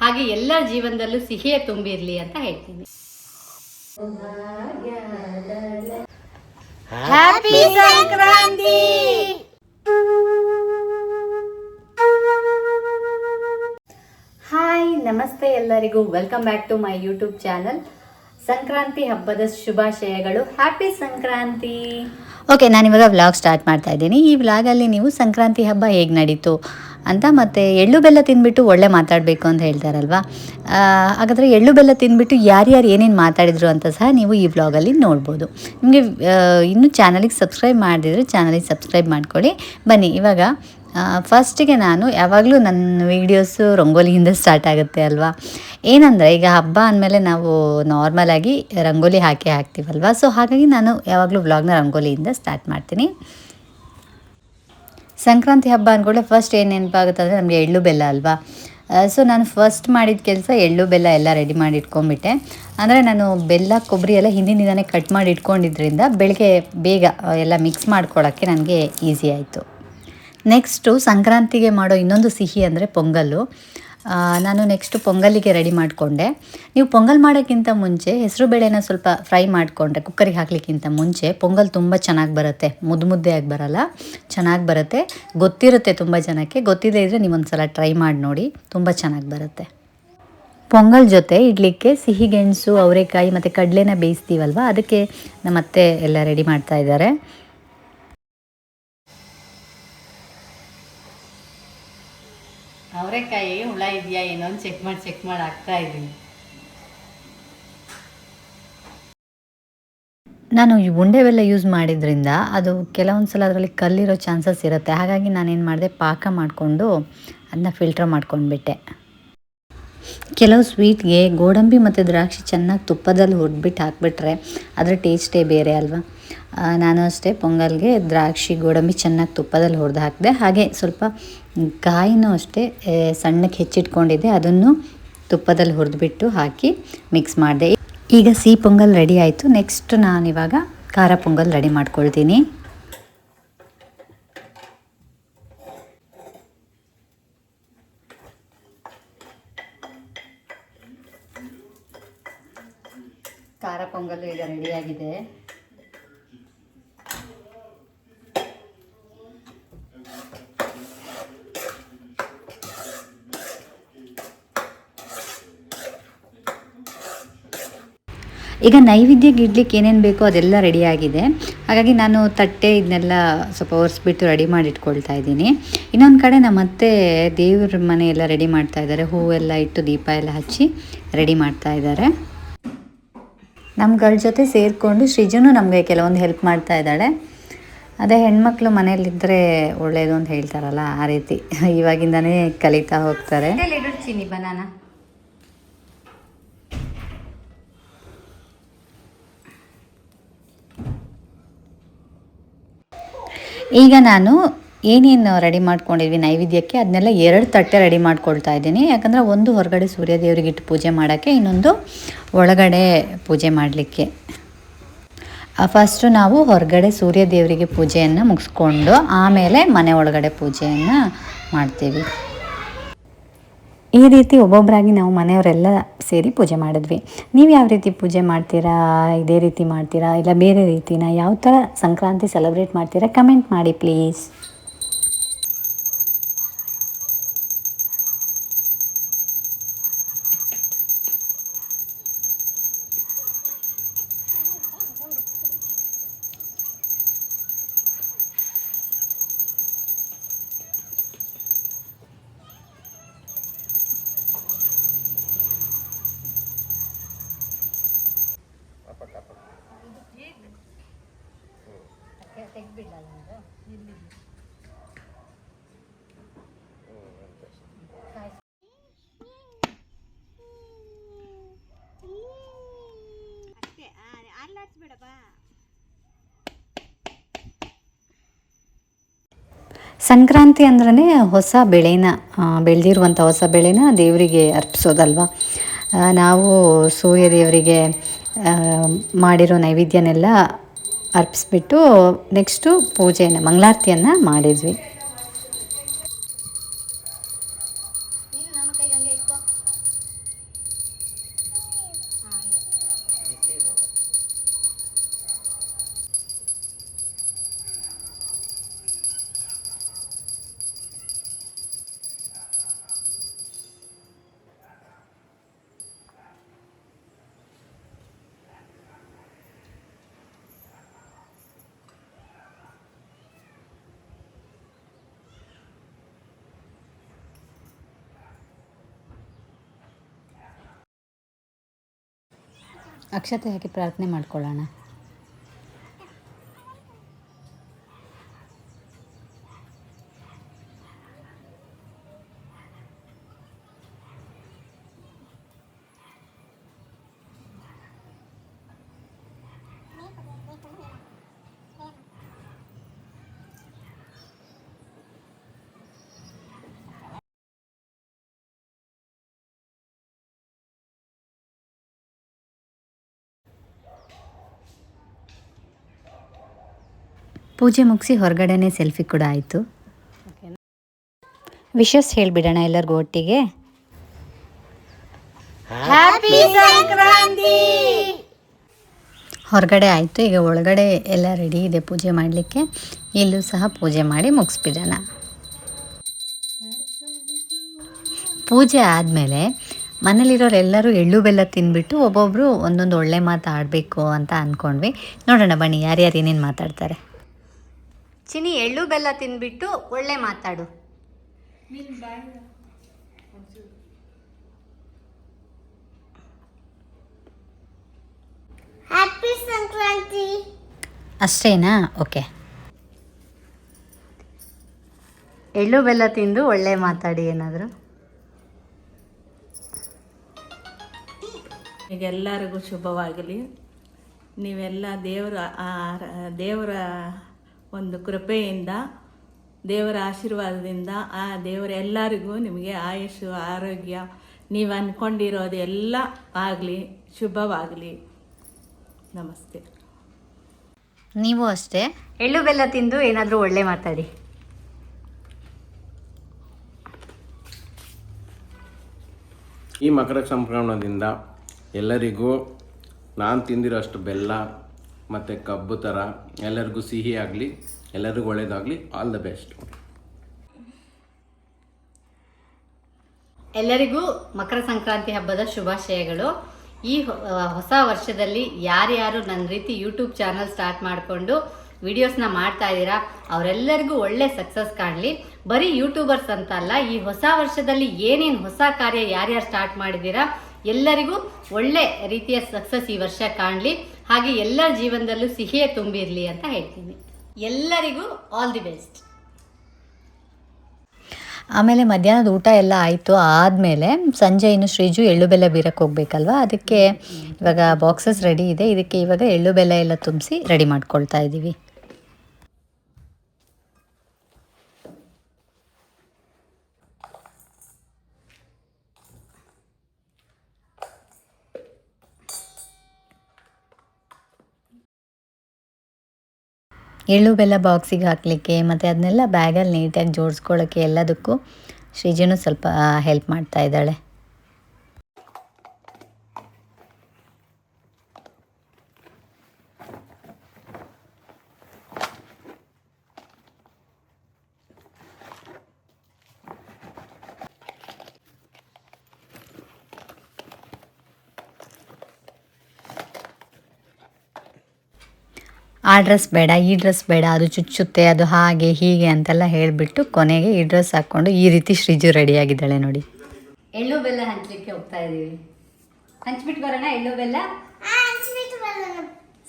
ಹಾಗೆ ಎಲ್ಲ ಜೀವನದಲ್ಲೂ ಸಿಹಿಯೇ ತುಂಬಿರಲಿ ಅಂತ ಹೇಳ್ತೀನಿ. ಹ್ಯಾಪಿ ಸಂಕ್ರಾಂತಿ! ಹಾಯ್ ನಮಸ್ತೆ ಎಲ್ಲರಿಗೂ. Welcome back to my YouTube channel Sankranti ಹಬ್ಬದ ಶುಭಾಶಯಗಳು. ಹ್ಯಾಪಿ ಸಂಕ್ರಾಂತಿ! ಓಕೆ ನಾನಿವಾಗ ವ್ಲಾಗ್ ಸ್ಟಾರ್ಟ್ ಮಾಡ್ತಾ ಇದ್ದೀನಿ. ಈ ವ್ಲಾಗಲ್ಲಿ ನೀವು ಸಂಕ್ರಾಂತಿ ಹಬ್ಬ ಹೇಗೆ ನಡೀತು? ಅಂತ ಮತ್ತು ಎಳ್ಳು ಬೆಲ್ಲ ತಿನ್ಬಿಟ್ಟು ಒಳ್ಳೆ ಮಾತಾಡಬೇಕು ಅಂತ ಹೇಳ್ತಾರಲ್ವಾ? ಹಾಗಾದರೆ ಎಳ್ಳು ಬೆಲ್ಲ ತಿಂದ್ಬಿಟ್ಟು ಯಾರ್ಯಾರು ಏನೇನು ಮಾತಾಡಿದ್ರು ಅಂತ ಸಹ ನೀವು ಈ ವ್ಲಾಗಲ್ಲಿ ನೋಡ್ಬೋದು. ನಿಮಗೆ ಇನ್ನೂ ಚಾನಲಿಗೆ ಸಬ್ಸ್ಕ್ರೈಬ್ ಮಾಡಿದ್ರೆ ಚಾನಲಿಗೆ ಸಬ್ಸ್ಕ್ರೈಬ್ ಮಾಡ್ಕೊಳ್ಳಿ. ಬನ್ನಿ, ಇವಾಗ ಫಸ್ಟಿಗೆ ನಾನು ಯಾವಾಗಲೂ ನನ್ನ ವೀಡಿಯೋಸು ರಂಗೋಲಿಯಿಂದ ಸ್ಟಾರ್ಟ್ ಆಗುತ್ತೆ ಅಲ್ವಾ? ಏನಂದರೆ, ಈಗ ಹಬ್ಬ ಅಂದಮೇಲೆ ನಾವು ನಾರ್ಮಲಾಗಿ ರಂಗೋಲಿ ಹಾಕಿ ಹಾಕ್ತೀವಲ್ವ? ಸೊ ಹಾಗಾಗಿ ನಾನು ಯಾವಾಗಲೂ ವ್ಲಾಗ್ನ ರಂಗೋಲಿಯಿಂದ ಸ್ಟಾರ್ಟ್ ಮಾಡ್ತೀನಿ. ಸಂಕ್ರಾಂತಿ ಹಬ್ಬ ಅಂದ್ಕೊಳ್ಳೆ ಫಸ್ಟ್ ಏನು ನೆನಪಾಗುತ್ತೆ ಅಂದರೆ ನಮಗೆ ಎಳ್ಳು ಬೆಲ್ಲ ಅಲ್ವಾ? ಸೊ ನಾನು ಫಸ್ಟ್ ಮಾಡಿದ ಕೆಲಸ ಎಳ್ಳು ಬೆಲ್ಲ ಎಲ್ಲ ರೆಡಿ ಮಾಡಿ ಇಟ್ಕೊಂಡ್ಬಿಟ್ಟೆ. ಅಂದರೆ ನಾನು ಬೆಲ್ಲ ಕೊಬ್ಬರಿ ಎಲ್ಲ ಹಿಂದಿನ ದಿನನೇ ಕಟ್ ಮಾಡಿ ಇಟ್ಕೊಂಡಿದ್ರಿಂದ ಬೆಳಗ್ಗೆ ಬೇಗ ಎಲ್ಲ ಮಿಕ್ಸ್ ಮಾಡ್ಕೊಳ್ಳೋಕ್ಕೆ ನನಗೆ ಈಸಿ ಆಯಿತು. ನೆಕ್ಸ್ಟು ಸಂಕ್ರಾಂತಿಗೆ ಮಾಡೋ ಇನ್ನೊಂದು ಸಿಹಿ ಅಂದರೆ ಪೊಂಗಲ್ಲು. ನಾನು ನೆಕ್ಸ್ಟು ಪೊಂಗಲಿಗೆ ರೆಡಿ ಮಾಡಿಕೊಂಡೆ. ನೀವು ಪೊಂಗಲ್ ಮಾಡೋಕ್ಕಿಂತ ಮುಂಚೆ ಹೆಸರು ಬೇಳೆನ ಸ್ವಲ್ಪ ಫ್ರೈ ಮಾಡಿಕೊಂಡ್ರೆ ಕುಕ್ಕರಿಗೆ ಹಾಕ್ಲಿಕ್ಕಿಂತ ಮುಂಚೆ ಪೊಂಗಲ್ ತುಂಬ ಚೆನ್ನಾಗಿ ಬರುತ್ತೆ. ಮುದ್ದು ಮುದ್ದೆಯಾಗಿ ಬರಲ್ಲ, ಚೆನ್ನಾಗಿ ಬರುತ್ತೆ. ಗೊತ್ತಿರುತ್ತೆ ತುಂಬ ಜನಕ್ಕೆ. ಗೊತ್ತಿದೆ ಇದ್ದರೆ ನೀವೊಂದು ಸಲ ಟ್ರೈ ಮಾಡಿ ನೋಡಿ, ತುಂಬ ಚೆನ್ನಾಗಿ ಬರುತ್ತೆ. ಪೊಂಗಲ್ ಜೊತೆ ಇಡ್ಲಿಕ್ಕೆ ಸಿಹಿ ಗೆಣಸು, ಅವರೆಕಾಯಿ ಮತ್ತು ಕಡಲೆನ ಬೇಯಿಸ್ತೀವಲ್ವ, ಅದಕ್ಕೆ ನಮ್ಮ ಅತ್ತೆ ಎಲ್ಲ ರೆಡಿ ಮಾಡ್ತಾ ಇದ್ದಾರೆ. ಅವರೆಕಾಯಿ ಹುಳ ಇದೆಯಾ ಏನೋ ಚೆಕ್ ಮಾಡಿ ಚೆಕ್ ಮಾಡಿ ಹಾಕ್ತಾ ಇದ್ದೀನಿ. ನಾನು ಈ ಉಂಡೆ ಬೆಲ್ಲ ಯೂಸ್ ಮಾಡಿದ್ರಿಂದ ಅದು ಕೆಲವೊಂದು ಸಲ ಅದರಲ್ಲಿ ಕಲ್ಲಿರೋ ಚಾನ್ಸಸ್ ಇರುತ್ತೆ. ಹಾಗಾಗಿ ನಾನೇನು ಮಾಡಿದೆ, ಪಾಕ ಮಾಡಿಕೊಂಡು ಅದನ್ನ ಫಿಲ್ಟರ್ ಮಾಡ್ಕೊಂಡ್ಬಿಟ್ಟೆ. ಕೆಲವು ಸ್ವೀಟ್ಗೆ ಗೋಡಂಬಿ ಮತ್ತು ದ್ರಾಕ್ಷಿ ಚೆನ್ನಾಗಿ ತುಪ್ಪದಲ್ಲಿ ಹುರಿದ್ಬಿಟ್ಟು ಹಾಕ್ಬಿಟ್ರೆ ಅದರ ಟೇಸ್ಟೇ ಬೇರೆ ಅಲ್ವಾ? ನಾನು ಅಷ್ಟೇ ಪೊಂಗಲ್ಗೆ ದ್ರಾಕ್ಷಿ ಗೋಡಂಬಿ ಚೆನ್ನಾಗಿ ತುಪ್ಪದಲ್ಲಿ ಹುರಿದು ಹಾಕಿದೆ, ಹಾಗೆ ಸ್ವಲ್ಪ ಕಾಯಿನೂ ಅಷ್ಟೇ ಸಣ್ಣಕ್ಕೆ ಹೆಚ್ಚಿಟ್ಕೊಂಡಿದ್ದೆ, ಅದನ್ನು ತುಪ್ಪದಲ್ಲಿ ಹುರಿದ್ಬಿಟ್ಟು ಹಾಕಿ ಮಿಕ್ಸ್ ಮಾಡಿದೆ. ಈಗ ಸಿಹಿ ಪೊಂಗಲ್ ರೆಡಿ ಆಯಿತು. ನೆಕ್ಸ್ಟ್ ನಾನಿವಾಗ ಖಾರ ಪೊಂಗಲ್ ರೆಡಿ ಮಾಡ್ಕೊಳ್ತೀನಿ ಖಾರ ಪೊಂಗಲ್ ಈಗ ರೆಡಿಯಾಗಿದೆ ಈಗ ನೈವೇದ್ಯಕ್ಕೆ ಇಡ್ಲಿಕ್ಕೆ ಏನೇನು ಬೇಕೋ ಅದೆಲ್ಲ ರೆಡಿಯಾಗಿದೆ ಹಾಗಾಗಿ ನಾನು ತಟ್ಟೆ ಇದನ್ನೆಲ್ಲ ಸ್ವಲ್ಪ ಒರೆಸ್ಬಿಟ್ಟು ರೆಡಿ ಮಾಡಿ ಇಟ್ಕೊಳ್ತಾ ಇದ್ದೀನಿ. ಇನ್ನೊಂದು ಕಡೆ ನಮ್ಮ ಅತ್ತೆ ದೇವ್ರ ಮನೆ ಎಲ್ಲ ರೆಡಿ ಮಾಡ್ತಾ ಇದ್ದಾರೆ. ಹೂವೆಲ್ಲ ಇಟ್ಟು ದೀಪ ಎಲ್ಲ ಹಚ್ಚಿ ರೆಡಿ ಮಾಡ್ತಾ ಇದ್ದಾರೆ. ನಮ್ಗಳ ಜೊತೆ ಸೇರಿಕೊಂಡು ಸೃಜನು ನಮಗೆ ಕೆಲವೊಂದು ಹೆಲ್ಪ್ ಮಾಡ್ತಾ ಇದ್ದಾಳೆ. ಅದೇ ಹೆಣ್ಮಕ್ಳು ಮನೇಲಿದ್ದರೆ ಒಳ್ಳೆಯದು ಅಂತ ಹೇಳ್ತಾರಲ್ಲ ಆ ರೀತಿ. ಇವಾಗಿಂದನೇ ಕಲಿತಾ ಹೋಗ್ತಾರೆ. ಈಗ ನಾನು ಏನೇನು ರೆಡಿ ಮಾಡ್ಕೊಂಡಿದ್ವಿ ನೈವೇದ್ಯಕ್ಕೆ, ಅದನ್ನೆಲ್ಲ ಎರಡು ತಟ್ಟೆ ರೆಡಿ ಮಾಡ್ಕೊಳ್ತಾ ಇದ್ದೀನಿ. ಯಾಕಂದರೆ ಒಂದು ಹೊರಗಡೆ ಸೂರ್ಯ ದೇವರಿಗೆ ಇಟ್ಟು ಪೂಜೆ ಮಾಡೋಕ್ಕೆ, ಇನ್ನೊಂದು ಒಳಗಡೆ ಪೂಜೆ ಮಾಡಲಿಕ್ಕೆ. ಫಸ್ಟು ನಾವು ಹೊರಗಡೆ ಸೂರ್ಯ ದೇವರಿಗೆ ಪೂಜೆಯನ್ನು ಮುಗಿಸ್ಕೊಂಡು, ಆಮೇಲೆ ಮನೆ ಒಳಗಡೆ ಪೂಜೆಯನ್ನು ಮಾಡ್ತೀವಿ. ಈ ರೀತಿ ಒಬ್ಬೊಬ್ಬರಾಗಿ ನಾವು ಮನೆಯವರೆಲ್ಲ ಸೇರಿ ಪೂಜೆ ಮಾಡಿದ್ವಿ. ನೀವು ಯಾವ ರೀತಿ ಪೂಜೆ ಮಾಡ್ತೀರಾ? ಇದೇ ರೀತಿ ಮಾಡ್ತೀರಾ? ಇಲ್ಲ ಬೇರೆ ರೀತಿನ ಯಾವ ಥರ ಸಂಕ್ರಾಂತಿ ಸೆಲೆಬ್ರೇಟ್ ಮಾಡ್ತೀರಾ? ಕಮೆಂಟ್ ಮಾಡಿ ಪ್ಲೀಸ್ ಸಂಕ್ರಾಂತಿ ಅಂದ್ರೆ ಹೊಸ ಬೆಳೆನ ಬೆಳೆದಿರುವಂಥ ಹೊಸ ಬೆಳೆನ ದೇವರಿಗೆ ಅರ್ಪಿಸೋದಲ್ವ? ನಾವು ಸೂರ್ಯ ದೇವರಿಗೆ ಮಾಡಿರೋ ನೈವೇದ್ಯನೆಲ್ಲ ಅರ್ಪಿಸ್ಬಿಟ್ಟು ನೆಕ್ಸ್ಟು ಪೂಜೆಯನ್ನು ಮಂಗಳಾರತಿಯನ್ನು ಮಾಡಿದ್ವಿ. ಅಕ್ಷತೆ ಹಾಕಿ ಪ್ರಾರ್ಥನೆ ಮಾಡ್ಕೊಳ್ಳೋಣ? ಪೂಜೆ ಮುಗಿಸಿ ಹೊರಗಡೆನೆ ಸೆಲ್ಫಿ ಕೂಡ ಆಯಿತು. ವಿಶಸ್ ಹೇಳಿಬಿಡೋಣ ಎಲ್ಲರಿಗೂ ಒಟ್ಟಿಗೆ. ಹೊರಗಡೆ ಆಯಿತು ಈಗ ಒಳಗಡೆ ಎಲ್ಲ ರೆಡಿ ಇದೆ ಪೂಜೆ ಮಾಡಲಿಕ್ಕೆ. ಇಲ್ಲೂ ಸಹ ಪೂಜೆ ಮಾಡಿ ಮುಗಿಸ್ಬಿಡೋಣ. ಪೂಜೆ ಆದಮೇಲೆ ಮನೇಲಿರೋರೆಲ್ಲರೂ ಎಳ್ಳು ಬೆಲ್ಲ ತಿಂದ್ಬಿಟ್ಟು ಒಬ್ಬೊಬ್ಬರು ಒಂದೊಂದು ಒಳ್ಳೆ ಮಾತು ಆಡಬೇಕು ಅಂತ ಅಂದ್ಕೊಂಡ್ವಿ ನೋಡೋಣ ಬನ್ನಿ ಯಾರ್ಯಾರು ಏನೇನು ಮಾತಾಡ್ತಾರೆ. ಚಿನಿ ಎಳ್ಳು ಬೆಲ್ಲ ತಿಂದ್ಬಿಟ್ಟು ಒಳ್ಳೆ ಮಾತಾಡು. ಹ್ಯಾಪಿ ಸಂಕ್ರಾಂತಿ ಅಷ್ಟೇನಾ? ಓಕೆ ಎಳ್ಳು ಬೆಲ್ಲ ತಿಂದು ಒಳ್ಳೆ ಮಾತಾಡಿ ಏನಾದರೂ. ಈಗೆಲ್ಲರಿಗೂ ಶುಭವಾಗಲಿ. ನೀವೆಲ್ಲ ದೇವರ ದೇವರ ಒಂದು ಕೃಪೆಯಿಂದ ದೇವರ ಆಶೀರ್ವಾದದಿಂದ ಆ ದೇವರ ಎಲ್ಲರಿಗೂ ನಿಮಗೆ ಆಯುಷು ಆರೋಗ್ಯ ನೀವು ಅಂದ್ಕೊಂಡಿರೋದು ಎಲ್ಲ ಆಗಲಿ ಶುಭವಾಗಲಿ. ನಮಸ್ತೆ. ನೀವು ಅಷ್ಟೇ? ಎಳ್ಳು ಬೆಲ್ಲ ತಿಂದು ಏನಾದರೂ ಒಳ್ಳೆ ಮಾತಾಡಿ. ಈ ಮಕರ ಸಂಕ್ರಮಣದಿಂದ ಎಲ್ಲರಿಗೂ ನಾನು ತಿಂದಿರೋ ಅಷ್ಟು ಬೆಲ್ಲ ಮತ್ತು ಕಬ್ಬು ಥರ ಎಲ್ಲರಿಗೂ ಸಿಹಿ ಆಗಲಿ, ಎಲ್ಲರಿಗೂ ಒಳ್ಳೇದಾಗಲಿ ಆಲ್ ದ ಬೆಸ್ಟ್ ಎಲ್ಲರಿಗೂ ಮಕರ ಸಂಕ್ರಾಂತಿ ಹಬ್ಬದ ಶುಭಾಶಯಗಳು. ಈ ಹೊಸ ವರ್ಷದಲ್ಲಿ ಯಾರ್ಯಾರು ನನ್ನ ರೀತಿ ಯೂಟ್ಯೂಬ್ ಚಾನಲ್ ಸ್ಟಾರ್ಟ್ ಮಾಡಿಕೊಂಡು ವಿಡಿಯೋಸ್ನ ಮಾಡ್ತಾ ಇದ್ದೀರಾ, ಅವರೆಲ್ಲರಿಗೂ ಒಳ್ಳೆ ಸಕ್ಸಸ್ ಕಾಣಲಿ. ಬರೀ ಯೂಟ್ಯೂಬರ್ಸ್ ಅಂತ ಅಲ್ಲ ಈ ಹೊಸ ವರ್ಷದಲ್ಲಿ ಏನೇನು ಹೊಸ ಕಾರ್ಯ ಯಾರ್ಯಾರು ಸ್ಟಾರ್ಟ್ ಮಾಡಿದ್ದೀರಾ, ಎಲ್ಲರಿಗೂ ಒಳ್ಳೆ ರೀತಿಯ ಸಕ್ಸಸ್ ಈ ವರ್ಷ ಕಾಣಲಿ. ಹಾಗೆ ಎಲ್ಲರ ಜೀವನದಲ್ಲೂ ಸಿಹಿಯೇ ತುಂಬಿರಲಿ ಅಂತ ಹೇಳ್ತೀನಿ. ಎಲ್ಲರಿಗೂ ಆಲ್ ದಿ ಬೆಸ್ಟ್ ಆಮೇಲೆ ಮಧ್ಯಾಹ್ನದ ಊಟ ಎಲ್ಲ ಆಯಿತು, ಆದಮೇಲೆ ಸಂಜೆ ಇನ್ನು ಶ್ರೀಜು ಎಳ್ಳು ಬೆಲ್ಲ ಬೀರಕ್ಕೆ ಹೋಗ್ಬೇಕಲ್ವ? ಅದಕ್ಕೆ ಇವಾಗ ಬಾಕ್ಸಸ್ ರೆಡಿ ಇದೆ. ಇದಕ್ಕೆ ಇವಾಗ ಎಳ್ಳು ಬೆಲ್ಲ ಎಲ್ಲ ತುಂಬಿಸಿ ರೆಡಿ ಮಾಡ್ಕೊಳ್ತಾ ಇದ್ದೀವಿ. ಎಳ್ಳು ಬೆಲ್ಲ ಬಾಕ್ಸಿಗೆ ಹಾಕಲಿಕ್ಕೆ ಮತ್ತು ಅದನ್ನೆಲ್ಲ ಬ್ಯಾಗಲ್ಲಿ ನೀಟಾಗಿ ಜೋಡಿಸ್ಕೊಳ್ಳೋಕ್ಕೆ ಎಲ್ಲದಕ್ಕೂ ಶ್ರೀಜನು ಸ್ವಲ್ಪ ಹೆಲ್ಪ್ ಮಾಡ್ತಾ ಇದ್ದಾಳೆ. ಆ ಡ್ರೆಸ್ ಬೇಡ ಈ ಡ್ರೆಸ್ ಬೇಡ ಅದು ಚುಚ್ಚುತ್ತೆ ಅದು ಹಾಗೆ ಹೀಗೆ ಅಂತೆಲ್ಲ ಹೇಳಿಬಿಟ್ಟು ಕೊನೆಗೆ ಈ ಡ್ರೆಸ್ ಹಾಕ್ಕೊಂಡು ಈ ರೀತಿ ಶ್ರೀಜು ರೆಡಿಯಾಗಿದ್ದಾಳೆ ನೋಡಿ. ಎಳ್ಳು ಬೆಲ್ಲ ಹಂಚಲಿಕ್ಕೆ ಹೋಗ್ತಾ ಇದ್ದೀವಿ ಹಂಚ್ಬಿಟ್ಟು ಬರೋಣ ಎಳ್ಳು ಬೆಲ್ಲ?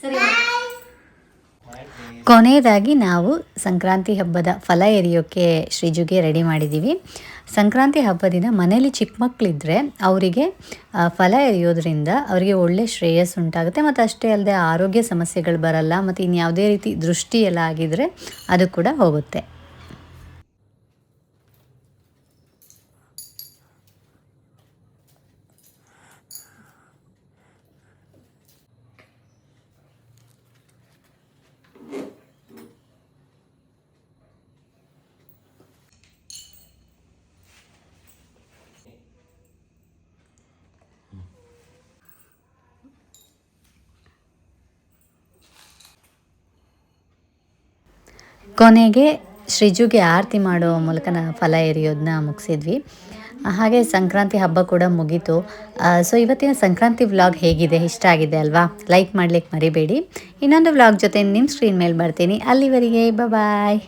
ಸರಿ ಕೊನೆಯದಾಗಿ ನಾವು ಸಂಕ್ರಾಂತಿ ಹಬ್ಬದ ಫಲ ಎರಿಯೋಕ್ಕೆ ಶ್ರೀಜುಗೆ ರೆಡಿ ಮಾಡಿದ್ದೀವಿ ಸಂಕ್ರಾಂತಿ ಹಬ್ಬದಿಂದ ಮನೇಲಿ ಚಿಕ್ಕ ಮಕ್ಕಳಿದ್ದರೆ ಅವರಿಗೆ ಫಲ ಎರೆಯೋದ್ರಿಂದ ಅವರಿಗೆ ಒಳ್ಳೆ ಶ್ರೇಯಸ್ ಉಂಟಾಗುತ್ತೆ. ಮತ್ತು ಅಷ್ಟೇ ಅಲ್ಲದೆ ಆರೋಗ್ಯ ಸಮಸ್ಯೆಗಳು ಬರಲ್ಲ, ಮತ್ತು ಇನ್ಯಾವುದೇ ರೀತಿ ದೃಷ್ಟಿ ಎಲ್ಲ ಆಗಿದ್ರೆ ಅದು ಕೂಡ ಹೋಗುತ್ತೆ. ಕೊನೆಗೆ ಶ್ರೀಜುಗೆ ಆರತಿ ಮಾಡೋ ಮೂಲಕ ಫಲ ಎರಿಯೋದನ್ನ ಮುಗಿಸಿದ್ವಿ. ಹಾಗೆ ಸಂಕ್ರಾಂತಿ ಹಬ್ಬ ಕೂಡ ಮುಗೀತು. ಸೊ ಇವತ್ತಿನ ಸಂಕ್ರಾಂತಿ ವ್ಲಾಗ್ ಹೇಗಿದೆ? ಇಷ್ಟ ಆಗಿದೆ ಅಲ್ವಾ? ಲೈಕ್ ಮಾಡ್ಲಿಕ್ಕೆ ಮರಿಬೇಡಿ. ಇನ್ನೊಂದು ವ್ಲಾಗ್ ಜೊತೆ ನಿಮ್ಮ ಸ್ಕ್ರೀನ್ ಮೇಲೆ ಬರ್ತೀನಿ. ಅಲ್ಲಿವರೆಗೆ ಬಾಯ್